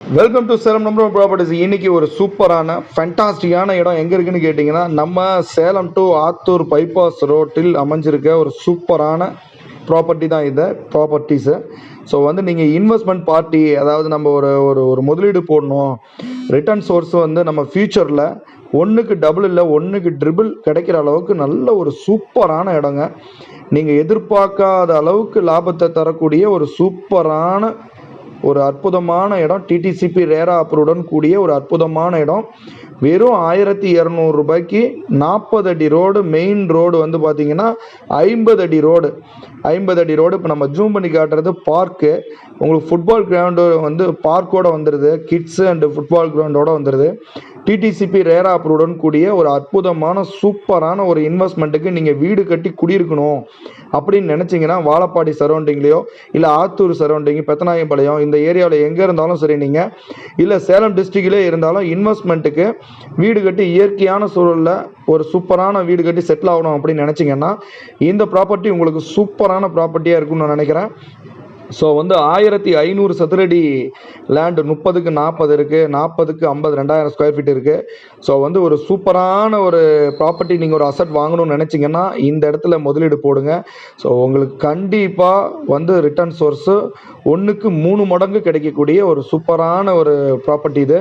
Welcome to Salem number properties இன்னைக்கு ஒரு சூப்பரான ஃபேண்டாஸ்டிக்கான இடம் எங்கே இருக்குன்னு கேட்டிங்கன்னா நம்ம சேலம் டு ஆத்தூர் பைபாஸ் ரோட்டில் அமைஞ்சிருக்க ஒரு சூப்பரான ப்ராப்பர்ட்டி தான் இது ப்ராப்பர்ட்டிஸு ஸோ வந்து நீங்கள் இன்வெஸ்ட்மெண்ட் பார்ட்டி அதாவது நம்ம ஒரு ஒரு ஒரு முதலீடு போடணும். ரிட்டர்ன் சோர்ஸ் வந்து நம்ம ஃப்யூச்சரில் ஒன்றுக்கு டபுள் இல்லை ஒன்றுக்கு ட்ரிபிள் கிடைக்கிற அளவுக்கு நல்ல ஒரு சூப்பரான இடங்க. நீங்கள் எதிர்பார்க்காத அளவுக்கு லாபத்தை தரக்கூடிய ஒரு சூப்பரான ஒரு அற்புதமான இடம். டிடிசிபி ரேரா அப்ரூவுடன் கூடிய ஒரு அற்புதமான இடம். வெறும் ஆயிரத்தி இரநூறு ரூபாய்க்கு நாற்பது அடி ரோடு மெயின் ரோடு வந்து பார்த்தீங்கன்னா ஐம்பது அடி ரோடு. ஐம்பது அடி ரோடு இப்போ நம்ம ஜூம் பண்ணி காட்டுறது பார்க்கு உங்களுக்கு ஃபுட்பால் கிரவுண்டு வந்து பார்க்கோடு வந்துடுது கிட்ஸு அண்டு ஃபுட்பால் கிரவுண்டோட வந்துடுது டிடிசிபி ரேரா அப்ரூவுடன் கூடிய ஒரு அற்புதமான சூப்பரான ஒரு இன்வெஸ்ட்மெண்ட்டுக்கு நீங்கள் வீடு கட்டி குடியிருக்கணும் அப்படின்னு நினச்சிங்கன்னா வாழப்பாடி சரௌண்டிங்லேயோ இல்லை ஆத்தூர் சரௌண்டிங் பெத்தநாயம்பாளையம் இந்த ஏரியாவில் எங்கே இருந்தாலும் சரி நீங்கள் இல்லை சேலம் டிஸ்ட்ரிக்ட்லேயே இருந்தாலும் இன்வெஸ்ட்மெண்ட்டுக்கு வீடு கட்டி இயற்கையான சூழலில் ஒரு சூப்பரான வீடு கட்டி செட்டில் ஆகணும் அப்படின்னு நினச்சிங்கன்னா இந்த ப்ராப்பர்ட்டி உங்களுக்கு சூப்பரான ப்ராப்பர்ட்டியாக இருக்கும்னு நான் நினைக்கிறேன். ஸோ வந்து ஆயிரத்தி ஐநூறு சதுரடி லேண்டு முப்பதுக்கு நாற்பது இருக்குது நாற்பதுக்கு ஐம்பது ரெண்டாயிரம் ஸ்கொயர் ஃபீட் இருக்குது ஸோ வந்து ஒரு சூப்பரான ஒரு ப்ராப்பர்ட்டி நீங்கள் ஒரு அசட் வாங்கணும்னு நினச்சிங்கன்னா இந்த இடத்துல முதலீடு போடுங்க. ஸோ உங்களுக்கு கண்டிப்பாக வந்து ரிட்டர்ன் சோர்ஸு ஒன்றுக்கு மூணு மடங்கு கிடைக்கக்கூடிய ஒரு சூப்பரான ஒரு ப்ராப்பர்ட்டி இது.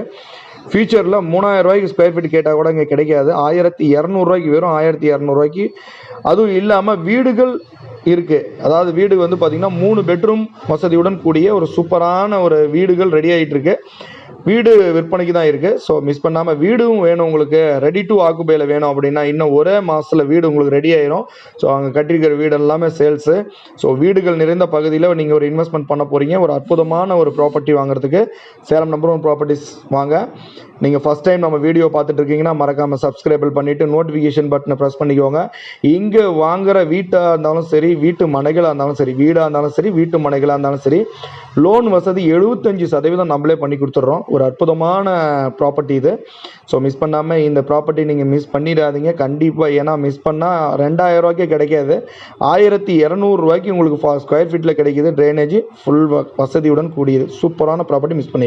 ஃபியூச்சரில் மூணாயிரம் ரூபாய்க்கு ஸ்கொயர் ஃபீட் கேட்டால் கூட இங்கே கிடைக்காது. ஆயிரத்தி இரநூறுவாய்க்கு வெறும் ஆயிரத்தி இரநூறுவாய்க்கு அதுவும் இல்லாமல் வீடுகள் இருக்குது அதாவது வீடு வந்து பார்த்திங்கன்னா மூணு பெட்ரூம் வசதியுடன் கூடிய ஒரு சூப்பரான ஒரு வீடுகள் ரெடி ஆகிட்டு இருக்கு. வீடு விற்பனைக்கு தான் இருக்குது ஸோ மிஸ் பண்ணாமல் வீடும் வேணும் உங்களுக்கு. ரெடி டு ஆக்குபையில் வேணும் அப்படின்னா இன்னும் ஒரே மாதத்தில் வீடு உங்களுக்கு ரெடி ஆயிரும். ஸோ அங்கே கட்டியிருக்கிற வீடு எல்லாமே சேல்ஸு ஸோ வீடுகள் நிறைந்த பகுதியில் நீங்கள் ஒரு இன்வெஸ்ட்மெண்ட் பண்ண போகிறீங்க ஒரு அற்புதமான ஒரு ப்ராப்பர்ட்டி வாங்குறதுக்கு. சேலம் நம்பர் ஒன் ப்ராப்பர்ட்டிஸ் வாங்க. நீங்கள் ஃபஸ்ட் டைம் நம்ம வீடியோ பார்த்துட்டு இருக்கீங்கன்னா மறக்காமல் சப்ஸ்கிரைபிள் பண்ணிவிட்டு நோட்டிஃபிகேஷன் பட்டனை ப்ரெஸ் பண்ணிக்கோங்க. இங்கே வாங்குற வீட்டாக இருந்தாலும் சரி வீட்டு மனைகளாக இருந்தாலும் சரி வீடாக இருந்தாலும் சரி வீட்டு மனைகளாக இருந்தாலும் சரி லோன் வசதி எழுபத்தஞ்சு சதவீதம் நம்மளே பண்ணி கொடுத்துட்றோம். ஒரு அற்புதமான ப்ராப்பர்ட்டி இது. ஸோ மிஸ் பண்ணாமல் இந்த ப்ராப்பர்ட்டி நீங்கள் மிஸ் பண்ணிடாதீங்க. கண்டிப்பாக ஏன்னா மிஸ் பண்ணால் ரெண்டாயிரம் ரூபாய்க்கே கிடைக்காது. ஆயிரத்தி இரநூறுவாய்க்கு உங்களுக்கு ஸ்கொயர் ஃபீட்டில் கிடைக்கிது. ட்ரைனேஜ் ஃபுல் வசதியுடன் கூடியது. சூப்பரான ப்ராப்பர்ட்டி மிஸ் பண்ணி